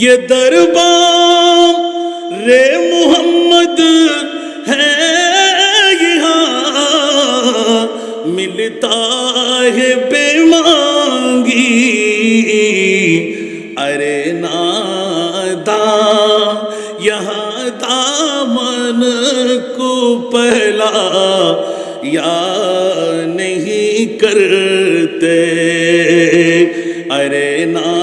یہ دربار رے محمد ہے، یہاں ملتا ہے بے مانگی۔ ارے نادا، یہاں دامن کو پہلا یا نہیں کرتے۔ ارے نادا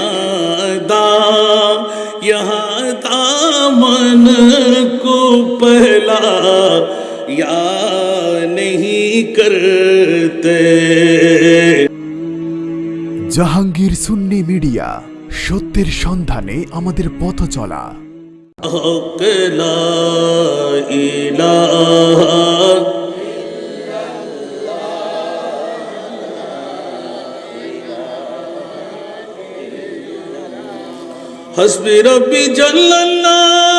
دامن کو پہلا یا نہیں کرتے জাহাঙ্গীর সুন্নি মিডিয়া সত্যের সন্ধানে আমাদের পথ চলা حق لا الہ حسب ربی جل اللہ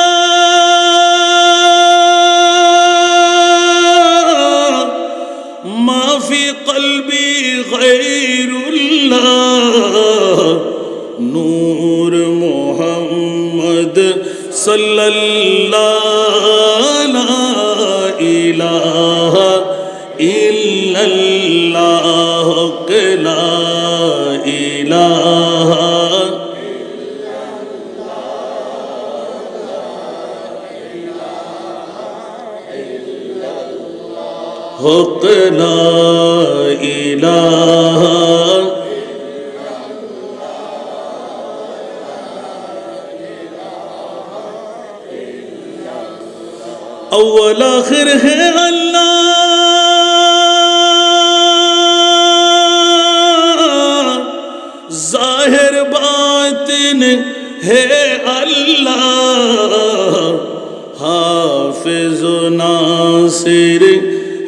محمد صلی اللہ لا الہ الا اللہ کہ لا الہ حق لا الہ أول آخر ہے اللہ ظاہر باطن ہے اللہ حافظ و ناصر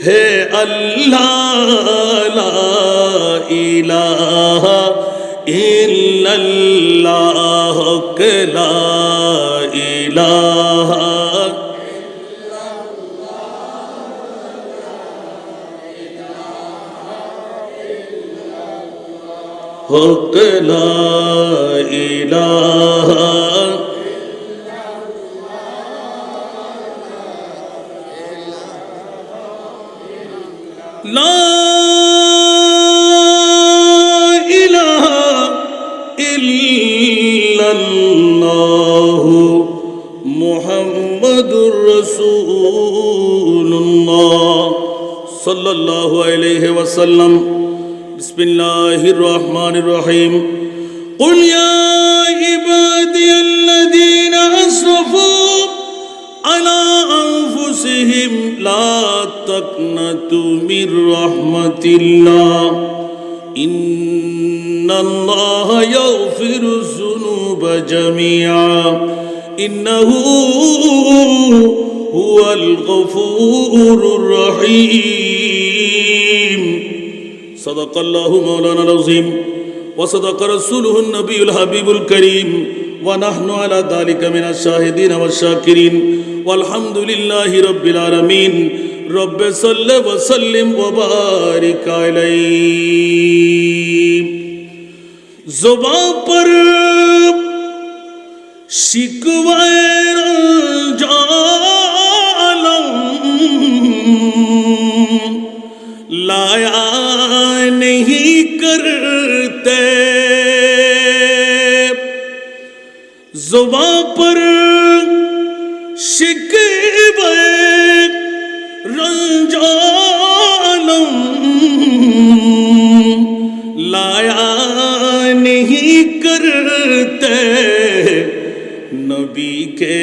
ہے اللہ لا الہ إلا اللہ لا الہ حق لا إله لا إله إلا الله محمد رسول الله صلى الله عليه وسلم. بسم اللہ الرحمن الرحیم قل یا عبادی الذین اسرفوا على أنفسهم لا تقنطوا من رحمة الله إن الله يغفر الذنوب جميعا إنه هو الغفور الرحيم صدق الله مولانا العظيم وصدق رسوله النبي الحبيب الكريم ونحن على ذلك من الشاهدين والشاكرين والحمد لله رب العالمين رب صل وسلم وبارك عليه زباں پر شکوائے نبی کے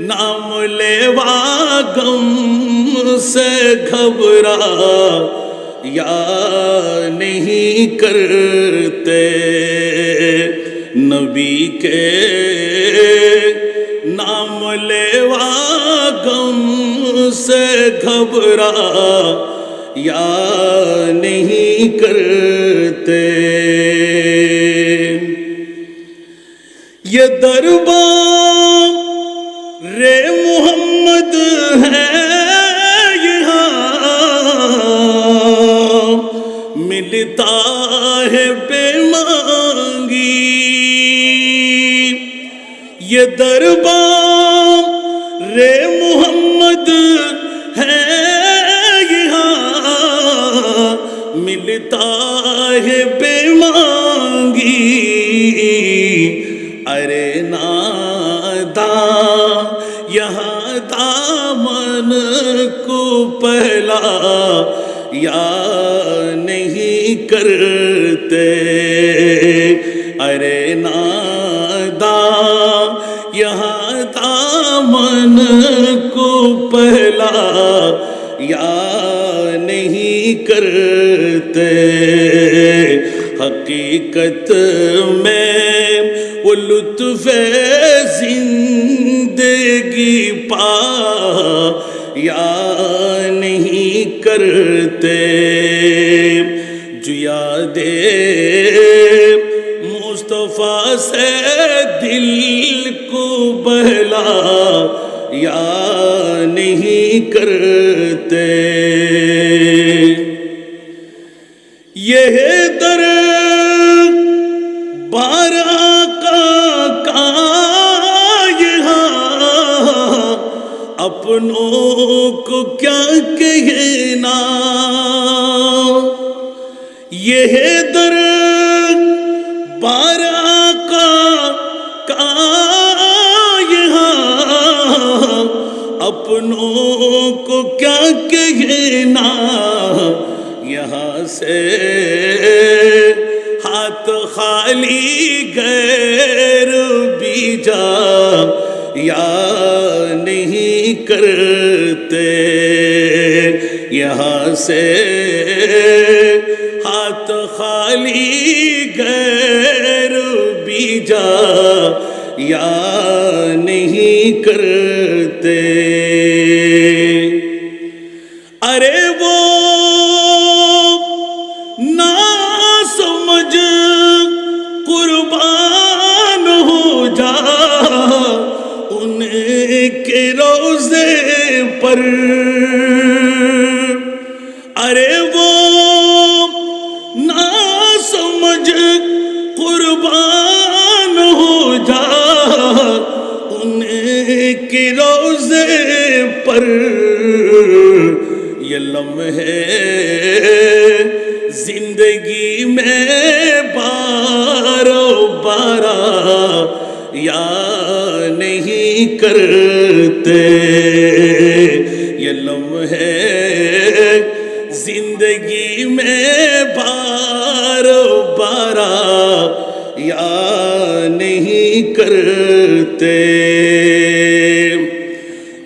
نام لیوا غم سے گھبرا، یا نہیں کرتے نبی کے نام لیوا غم سے گھبرا، یا نہیں کرتے یہ دربار رے محمد ہے یہاں۔ ملتا ہے بے مانگی یہ دربار رے محمد ہے یہاں۔ ملتا ہے بے پہلا یا نہیں کرتے۔ ارے نادا، یہاں دامن کو پہلا یا نہیں کرتے۔ حقیقت میں وہ لطف کرتے جو یادے مصطفیٰ سے دل کو بہلا یا نہیں کرتے یہ در اپنوں کو کیا کہنا؟ یہ در بارہ کا کا یہاں اپنوں کو کیا کہنا؟ یہاں سے ہاتھ خالی غیر بھی جا یا نہیں کرتے یہاں سے ہاتھ خالی غیر بھی جا یا نہیں کرتے کے روزے پر۔ ارے وہ نہ سمجھ قربان ہو جا ان کے روزے پر۔ یہ لمحے زندگی میں بارو بارہ یا نہیں کرتے۔ یہ لمحے زندگی میں بارو بارہ یا نہیں کرتے۔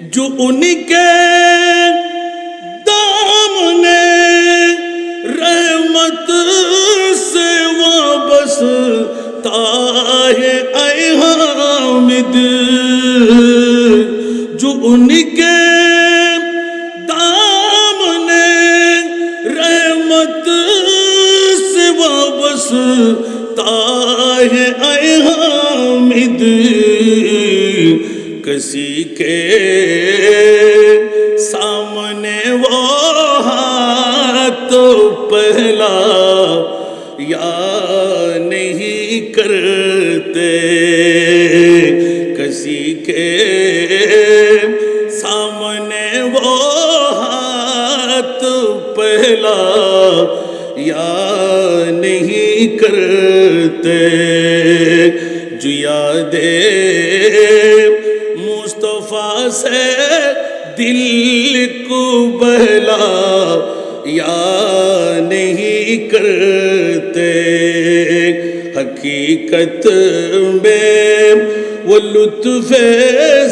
جو ان کے دامن رحمت سے ہے، اے حامد۔ جو ان کے دامن رحمت سے وابستہ ہے اے حامد کسی کے سامنے وہ ہاتھ پہلا یا نہیں کرتے کسی کے وہ ہاتھ پہلا یا نہیں کرتے جو یادے مصطفیٰ سے دل کو بہلا یا نہیں کرتے حقیقت میں وہ لطف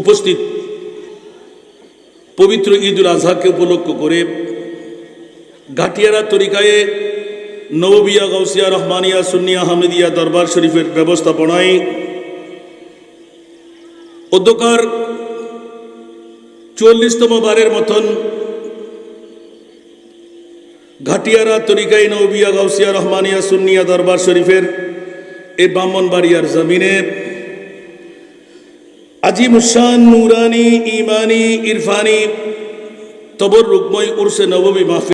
উপস্থিত পবিত্র ঈদুল আজহাকে উপলক্ষ করে ঘাটিয়ারা তরিকায়ে নববিয়া গৌসিয়া রহমানিয়া সুনিয়া হামিদিয়া দরবার শরীফের ব্যবস্থাপনায় অধ্যকার চল্লিশতম বারের মতন ঘাটিয়ারা তরিকাই নৌবিয়া গাউসিয়া রহমানিয়া সুন্নিয়া দরবার শরীফের এই ব্রাহ্মণবাড়িয়ার জমিনে আজিমুসান নুরানি ইমানি ইরফানি তবর রুকময় উর্সে নবমী মাহফিল